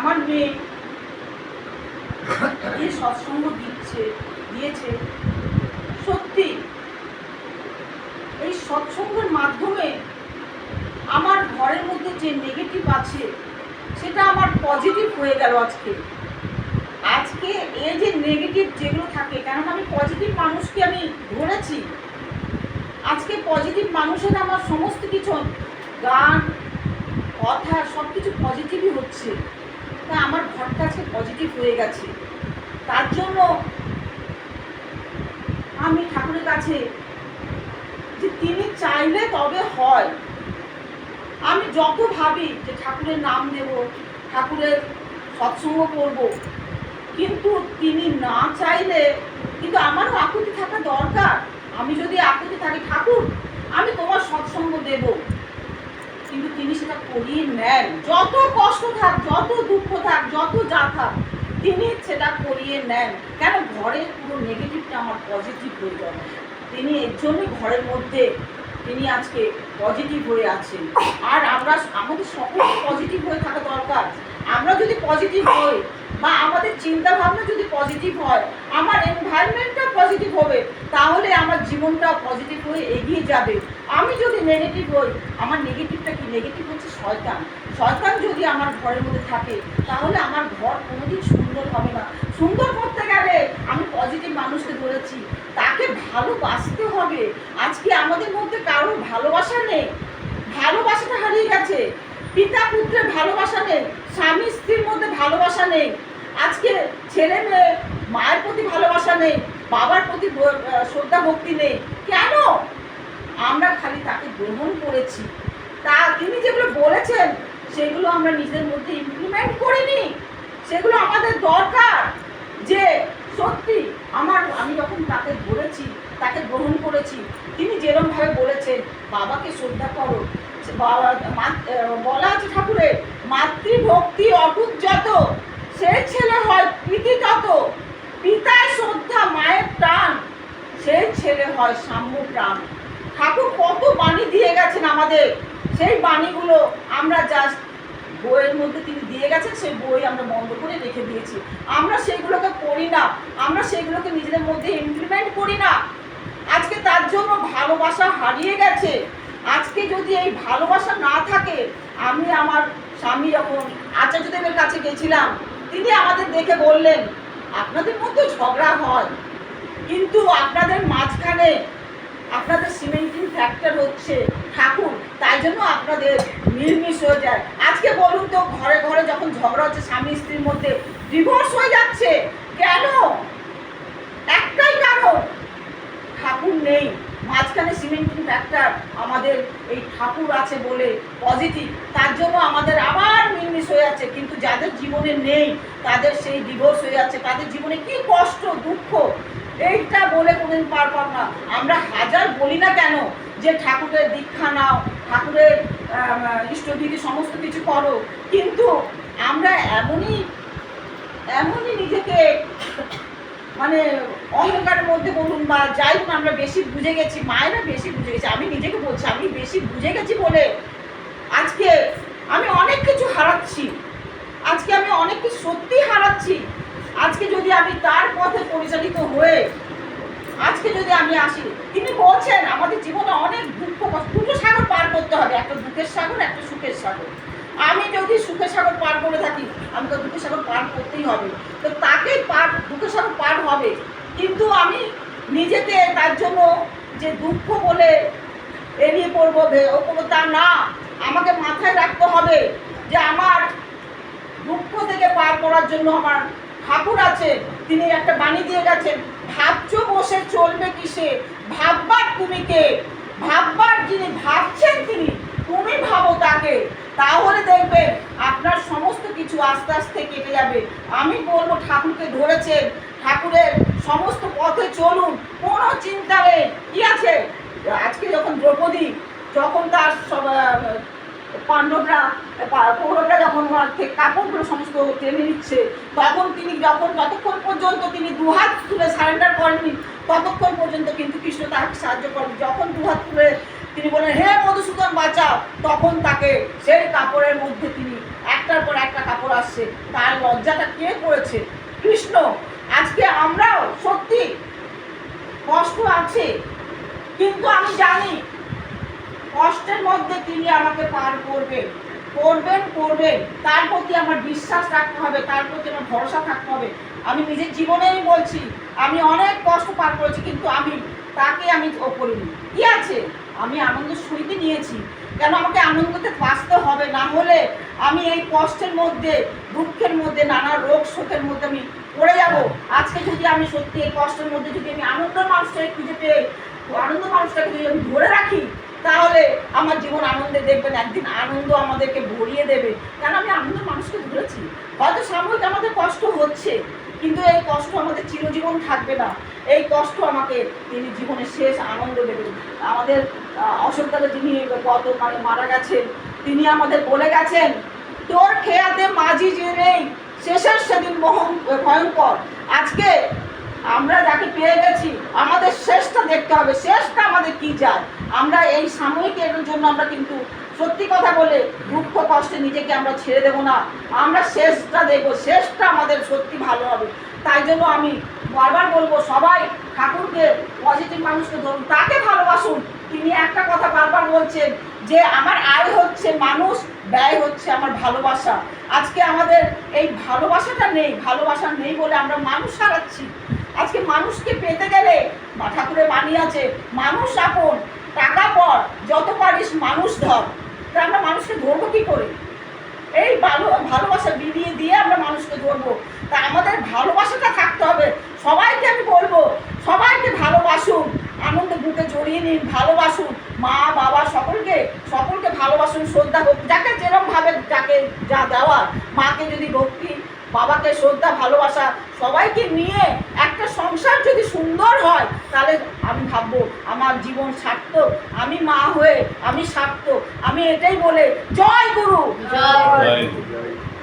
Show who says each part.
Speaker 1: আমার মেয়ে যে সৎসঙ্গ দিচ্ছে, দিয়েছে। সত্যি, এই সৎসঙ্গের মাধ্যমে আমার ঘরের মধ্যে যে নেগেটিভ আছে, সেটা আমার পজিটিভ হয়ে গেল আজকে। আজকে এই যে নেগেটিভ যেগুলো থাকে, কেননা আমি পজিটিভ মানুষকে আমি ধরেছি। আজকে পজিটিভ মানুষের আমার সমস্ত কিছু গান, কথা সব কিছু পজিটিভই হচ্ছে। তা আমার ঘরটা আজকে পজিটিভ হয়ে গেছে। তার জন্য আমি ঠাকুরের কাছে যে তিনি চাইলে তবে হয়। আমি যত ভাবি যে ঠাকুরের নাম দেব ঠাকুরের সৎসঙ্গ করব, কিন্তু তিনি না চাইলে, কিন্তু আমারও আকুতি থাকা দরকার। আমি যদি আকুতি থাকি, ঠাকুর আমি তোমার সৎসঙ্গ দেব কিন্তু করিয়ে নেন। যত কষ্ট থাক, যত দুঃখ থাক, যত যা থাক, তিনি সেটা করিয়ে নেন। কেন? ঘরের পুরো নেগেটিভটা আমার পজিটিভ হয়ে যাবে। তিনি এর জন্যই ঘরের মধ্যে তিনি আজকে পজিটিভ হয়ে আছেন। আর আমরা আমাদের সকলকে পজিটিভ হয়ে থাকা দরকার। আমরা যদি পজিটিভ হই বা আমাদের চিন্তা ভাবনা যদি পজিটিভ হয়, আমার এনভায়রনমেন্টটা পজিটিভ হবে। জীবনটা পজিটিভ হয়ে এগিয়ে যাবে। আমি যদি নেগেটিভ হই, আমার নেগেটিভটা কি? নেগেটিভ হচ্ছে শয়তান। শয়তান যদি আমার ঘরের মধ্যে থাকে, তাহলে আমার ঘর কোনোদিন সুন্দর হবে না। সুন্দর করতে গেলে আমি পজিটিভ মানুষকে ধরেছি। তাকে ভালোবাসতে হবে। আজকে আমাদের মধ্যে কারোর ভালোবাসা নেই। ভালোবাসাটা হারিয়ে গেছে। পিতা পুত্রের ভালোবাসা নেই। স্বামী স্ত্রীর মধ্যে ভালোবাসা নেই। আজকে ছেলে মেয়ে, মায়ের প্রতি ভালোবাসা নেই। বাবার প্রতি শ্রদ্ধা, ভক্তি নেই। কেন? আমরা খালি তাকে গ্রহণ করেছি। তা তিনি যেগুলো বলেছেন, সেগুলো আমরা নিজের মধ্যে ইমপ্লিমেন্ট করিনি। সেগুলো আমাদের দরকার যে সত্যি আমার, আমি যখন তাকে বলেছি, তাকে গ্রহণ করেছি, তিনি যেরমভাবে বলেছেন, বাবাকে শ্রদ্ধা করো। বলা আছে ঠাকুরের মাতৃভক্তি অটুট যত, সে ছেলে হয় প্রীতি তত পিতার শ্রদ্ধা মায়ের প্রাণ সেই ছেলে হয় সাম্য প্রাণ। ঠাকুর কত বাণী দিয়ে গেছেন আমাদের। সেই বাণীগুলো আমরা জাস্ট বইয়ের মধ্যে তিনি দিয়ে গেছেন, সেই বই আমরা বন্ধ করে রেখে দিয়েছি। আমরা সেগুলোকে পড়ি না। আমরা সেগুলোকে নিজেদের মধ্যে ইমপ্লিমেন্ট করি না। আজকে তার জন্য ভালোবাসা হারিয়ে গেছে। আজকে যদি এই ভালোবাসা না থাকে, আমি আমার স্বামী যখন আচার্যদেবের কাছে গেছিলাম, তিনি আমাদের দেখে বললেন, আপনাদের মধ্যে ঝগড়া হয়। কিন্তু আপনাদের মাঝখানে আপনাদের সিমেন্টিং ফ্যাক্টর হচ্ছে ঠাকুর, তাই জন্য আপনাদের মিলমিশ হয়ে যায়। আজকে বলুন তো, ঘরে ঘরে যখন ঝগড়া হচ্ছে, স্বামী স্ত্রীর মধ্যে ডিভোর্স হয়ে যাচ্ছে, কেন? একটাই কারণ, ঠাকুর নেই। মাঝখানে সিমেন্টিং ফ্যাক্টর আমাদের এই ঠাকুর আছে বলে পজিটিভ তার জন্য আমাদের আবার মিলমিশ হয়ে যাচ্ছে। কিন্তু যাদের জীবনে নেই, তাদের সেই ডিভোর্স হয়ে যাচ্ছে। তাদের জীবনে কি কষ্ট, দুঃখ? এইটা বলে কোনোদিন পার পাব না। আমরা হাজার বলি না কেন যে ঠাকুরের দীক্ষা নাও, ঠাকুরের ইষ্টবিধি সমস্ত কিছু করো। কিন্তু আমরা এমনই এমনই নিজেকে মানে অহংকারের মধ্যে বলুন বা যাই হোক, আমরা বেশি বুঝে গেছি, মায়েরা বেশি বুঝে গেছি, আমি নিজেকে বলছি, আমি বেশি বুঝে গেছি বলে আজকে আমি অনেক কিছু হারাচ্ছি। আজকে আমি অনেক কিছু সত্যি হারাচ্ছি। আজকে যদি আমি তার পথে পরিচালিত হয়ে, আজকে যদি আমি আসি, তিনি বলছেন, আমাদের জীবনে অনেক দুঃখ দুটো সাগর পার করতে হবে, একটা দুঃখের সাগর, একটা সুখের সাগর। আমি যদি সুখের সাগর পার করে থাকি, আমি তো দুঃখের সাগর পার করতেই হবে। তো তাকে পার, দুঃখের সাগর পার হবে। কিন্তু আমি নিজেকে তার জন্য যে দুঃখ বলে এড়িয়ে পড়ব ও কোনো তা না, আমাকে মাথায় রাখতে হবে যে আমার দুঃখ থেকে পার করার জন্য আমার ঠাকুর আছে তিনি একটা বাণী দিয়ে গেছেন, ভাবছ বসে চলবে কিসে? ভাববার তুমি কে? ভাববার যিনি ভাবছেন তিনি, তুমি ভাবো তাকে। তাহলে দেখবে আপনার সমস্ত কিছু আস্তে আস্তে কেটে যাবে। আমি বলব ঠাকুরকে ধরেছেন, ঠাকুরের সমস্ত পথে চলুন, কোনো চিন্তা নেই। কি আছে? আজকে যখন দ্রৌপদী, যখন তার পাণ্ডবরা কৌরবরা যখন থেকে কাপড়গুলো সমস্ত টেনে নিচ্ছে, তখন তিনি যখন, যতক্ষণ পর্যন্ত তিনি দুহাত তুলে সারেন্ডার করেননি, ততক্ষণ পর্যন্ত কিন্তু কৃষ্ণ তাকে সাহায্য করেন যখন দুহাত তুলে তিনি বলেন হে মধুসূদন, বাঁচাও! তখন তাকে সেই কাপড়ের মধ্যে তিনি একটার পর একটা কাপড় আসছে। তার লজ্জাটা কে করেছে? কৃষ্ণ, আজকে আমরাও সত্যি কষ্ট আছে, কিন্তু আমি জানি কষ্টের মধ্যে তিনি আমাকে পার করবেন করবেন করবেন। তার প্রতি আমার বিশ্বাস রাখতে হবে, তার প্রতি আমার ভরসা থাকতে হবে। আমি নিজের জীবনেই বলছি, আমি অনেক কষ্ট পার করেছি, কিন্তু আমি তাকে আমি ও করিনি। কি আছে? আমি আনন্দ সইতে নিয়েছি। কেন আমাকে আনন্দতে বাঁচতে হবে? না হলে আমি এই কষ্টের মধ্যে, দুঃখের মধ্যে, নানা রোগ শোকের মধ্যে আমি পড়ে যাব। আজকে যদি আমি সত্যি এই কষ্টের মধ্যে যদি আমি আনন্দ মানুষটাকে খুঁজে পেয়ে, আনন্দ মানুষটাকে যদি আমি ধরে রাখি তাহলে আমার জীবন আনন্দে দেখবেন, একদিন আনন্দ আমাদেরকে ভরিয়ে দেবে। কেন আমি আনন্দ মানুষকে ধরেছি হয়তো সাময়িক আমাদের কষ্ট হচ্ছে, কিন্তু এই কষ্ট আমাদের চিরজীবন থাকবে না। এই কষ্ট আমাকে তিনি জীবনের শেষ আনন্দ দেবেন। আমাদের অশোকদাদা যিনি গত মানে মারা গেছেন, তিনি আমাদের বলে গেছেন, তোর খেয়াতে মাঝি যে নেই, শেষের সেদিন মহং ভয়ঙ্কর। আজকে আমরা যাকে পেয়ে গেছি, আমাদের শেষটা দেখতে হবে। শেষটা আমাদের কি যায়? আমরা এই সাময়িক এর জন্য আমরা কিন্তু সত্যি কথা বলে দুঃখ কষ্টে নিজেকে আমরা ছেড়ে দেবো না। আমরা শেষটা দেখব, শেষটা আমাদের সত্যি ভালো হবে। তাই জন্য আমি বারবার বলব, সবাই ঠাকুরকে পজিটিভ মানুষকে ধরুন, তাকে ভালোবাসুন। তিনি একটা কথা বারবার বলছেন যে, আমার আয় হচ্ছে মানুষ, ব্যয় হচ্ছে আমার ভালোবাসা। আজকে আমাদের এই ভালোবাসাটা নেই, ভালোবাসা নেই বলে আমরা মানুষ হারাচ্ছি। আজকে মানুষকে পেতে গেলে ঠাকুরের বাণী আছে, মানুষ আপন টাকা পর যত পারিস মানুষ ধর। তা আমরা মানুষকে ধরবো কী করে? এই ভালো ভালোবাসা বিলিয়ে দিয়ে আমরা মানুষকে ধরবো। তা আমাদের ভালোবাসাটা থাকতে হবে সবাইকে আমি বলব সবাইকে ভালোবাসুন আনন্দ বুকে জড়িয়ে নিন ভালোবাসুন মা বাবা সকলকে সকলকে ভালোবাসুন শ্রদ্ধা হোক যাকে যেরকম ভাবে যাকে যা দেওয়ার মাকে যদি ভক্তি বাবাকে শ্রদ্ধা ভালোবাসা সবাইকে নিয়ে একটা সংসার যদি সুন্দর হয় তাহলে আমি ভাববো আমার জীবন সার্থক আমি মা হয়ে আমি সার্থক আমি এটাই বলে জয় গুরু।
Speaker 2: জয়।
Speaker 3: জয়।